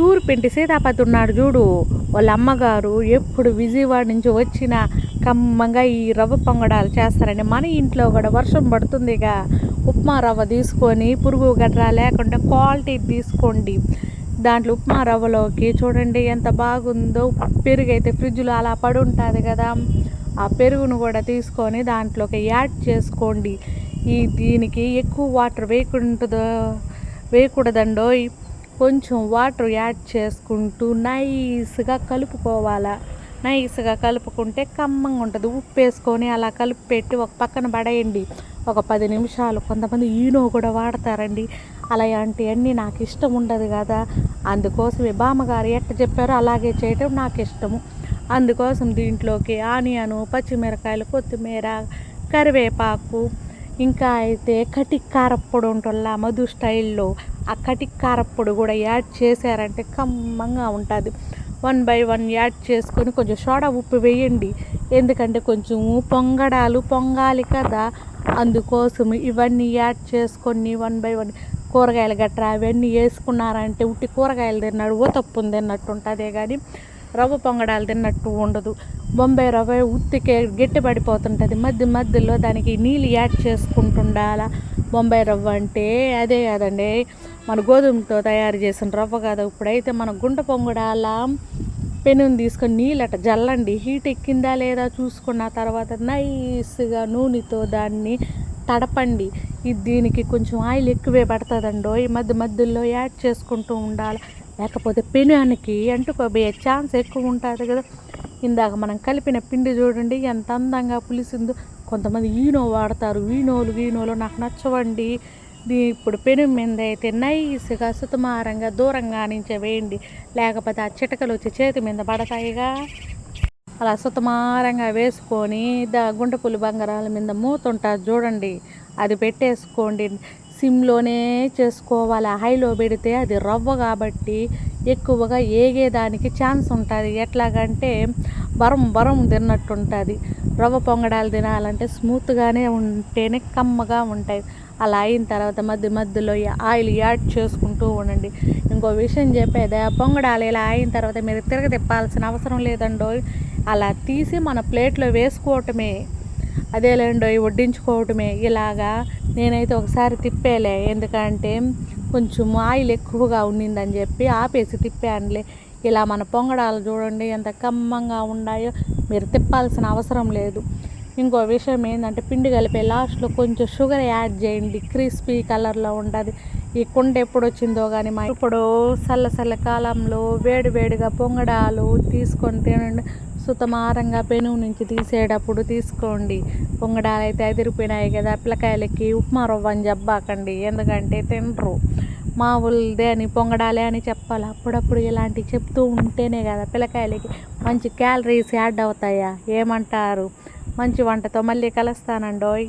తూర్పింటి సీతాపతి ఉన్నాడు చూడు. వాళ్ళ అమ్మగారు ఎప్పుడు విజయవాడ నుంచి వచ్చిన కమ్మంగా ఈ రవ్వ పొంగడాలు చేస్తారని మన ఇంట్లో కూడా వర్షం పడుతుందిగా ఉప్మా రవ్వ తీసుకొని పురుగు గట్రా లేకుండా క్వాలిటీ తీసుకోండి. దాంట్లో ఉప్మా రవ్వలోకి చూడండి ఎంత బాగుందో. పెరుగు అయితే ఫ్రిడ్జ్లో అలా పడి ఉంటుంది కదా. ఆ పెరుగును కూడా తీసుకొని దాంట్లోకి యాడ్ చేసుకోండి. ఈ దీనికి ఎక్కువ వాటర్ వేయకుంటుందో వేయకూడదండోయ్. కొంచెం వాటర్ యాడ్ చేసుకుంటూ నైస్గా కలుపుకోవాలా. నైస్గా కలుపుకుంటే కమ్మంగా ఉంటుంది. ఉప్పు వేసుకొని అలా కలిపి పెట్టి ఒక పక్కన పడేయండి. ఒక పది నిమిషాలు. కొంతమంది ఈనో కూడా వాడతారండి. అలాంటివన్నీ నాకు ఇష్టం ఉండదు కదా. అందుకోసమే బామ్మగారు ఎట్ట చెప్పారో అలాగే చేయటం నాకు ఇష్టము. అందుకోసం దీంట్లోకి ఆనియను పచ్చిమిరకాయలు కొత్తిమీర కరివేపాకు ఇంకా అయితే కటిక్ కారప్పొడి ఉంటుందా మధు స్టైల్లో. ఆ కటిక్ కారప్పొడి కూడా యాడ్ చేశారంటే కమ్మంగా ఉంటుంది. వన్ బై వన్ యాడ్ చేసుకొని కొంచెం సోడా ఉప్పు వేయండి. ఎందుకంటే కొంచెం పొంగడాలు పొంగాలి కదా. అందుకోసం ఇవన్నీ యాడ్ చేసుకొని వన్ బై వన్ కూరగాయలు గట్రా అవన్నీ వేసుకున్నారంటే ఉట్టి కూరగాయలు తిన్నాడు ఓ తప్పుని తిన్నట్టు ఉంటుంది కానీ రవ్వ పొంగడాలు తిన్నట్టు ఉండదు. బొంబాయి రవ్వ ఉత్తికే గట్టి పడిపోతుంటుంది మధ్య మధ్యలో దానికి నీళ్ళు యాడ్ చేసుకుంటుండాల. బొంబాయి రవ్వ అంటే అదే కాదండి. మన గోధుమతో తయారు చేసిన రవ్వ కాదు. ఇప్పుడైతే మన గుంట పొంగడాల పెనుని తీసుకొని నీళ్ళు అట్ట జల్లండి. హీట్ ఎక్కిందా లేదా చూసుకున్న తర్వాత నైస్గా నూనెతో దాన్ని తడపండి. ఇది దీనికి కొంచెం ఆయిల్ ఎక్కువే పడుతుందండో ఈ మధ్య మధ్యలో యాడ్ చేసుకుంటూ ఉండాలి. లేకపోతే పెనానికి అంటుకోబోయే ఛాన్స్ ఎక్కువ ఉంటుంది కదా. ఇందాక మనం కలిపిన పిండి చూడండి ఎంత అందంగా పులిసిందో. కొంతమంది ఈనో వాడతారు ఈనోలు వీణోలు నాకు నచ్చవండి. దీ ఇప్పుడు పెను మీద అయితే నైస్గా సుతమారంగా దూరంగా నుంచే వేయండి. లేకపోతే ఆ చిటకలు వచ్చి చేతి మీద పడతాయిగా. అలా సుతమారంగా వేసుకొని దా గుంటపుల్లి బంగారాల మీద మూతుంటారు చూడండి. అది పెట్టేసుకోండి. సిమ్లోనే చేసుకోవాలి. హైలో పెడితే అది రవ్వ కాబట్టి ఎక్కువగా ఏగేదానికి ఛాన్స్ ఉంటుంది. ఎట్లాగంటే బరం బరం తిన్నట్టు ఉంటుంది రవ్వ పొంగడాలు తినాలంటే స్మూత్గానే ఉంటేనే కమ్మగా ఉంటాయి. అలా అయిన తర్వాత మధ్య మధ్యలో ఆయిల్ యాడ్ చేసుకుంటూ ఉండండి. ఇంకో విషయం చెప్పేది పొంగడాలు ఇలా అయిన తర్వాత మీరు తిరగ తిప్పాల్సిన అవసరం లేదండో అలా తీసి మన ప్లేట్లో వేసుకోవటమే. అదేలేండో వడ్డించుకోవటమే. ఇలాగా నేనైతే ఒకసారి తిప్పేలే. ఎందుకంటే కొంచెం ఆయిల్ ఎక్కువగా ఉండిందని చెప్పి ఆపేసి తిప్పానులే ఇలా మన పొంగడాలు చూడండి ఎంత కమ్మంగా ఉన్నాయో. మీరు తిప్పాల్సిన అవసరం లేదు. ఇంకో విషయం ఏంటంటే పిండి కలిపే లాస్ట్లో కొంచెం షుగర్ యాడ్ చేయండి. క్రిస్పీ కలర్లో ఉంటుంది. ఈ కుండ ఎప్పుడు వచ్చిందో కానీ మా ఇప్పుడు చల్ల చల్ల కాలంలో వేడి వేడిగా పొంగడాలు తీసుకొని తినండి. సుతమారంగా పెనుగు నుంచి తీసేటప్పుడు తీసుకోండి. పొంగడాలు అయితే అదిరిపోయినాయి కదా పిల్లకాయలకి ఉప్మా రవ్వ అని చెప్పాకండి ఎందుకంటే తినరు. మామూలుదే అని పొంగడాలే అని చెప్పాలి. అప్పుడప్పుడు ఇలాంటివి చెప్తూ ఉంటేనే కదా పిల్లకాయలకి మంచి క్యాలరీస్ యాడ్ అవుతాయా? ఏమంటారు? మంచి వంటతో మళ్ళీ కలుస్తానండోయ్.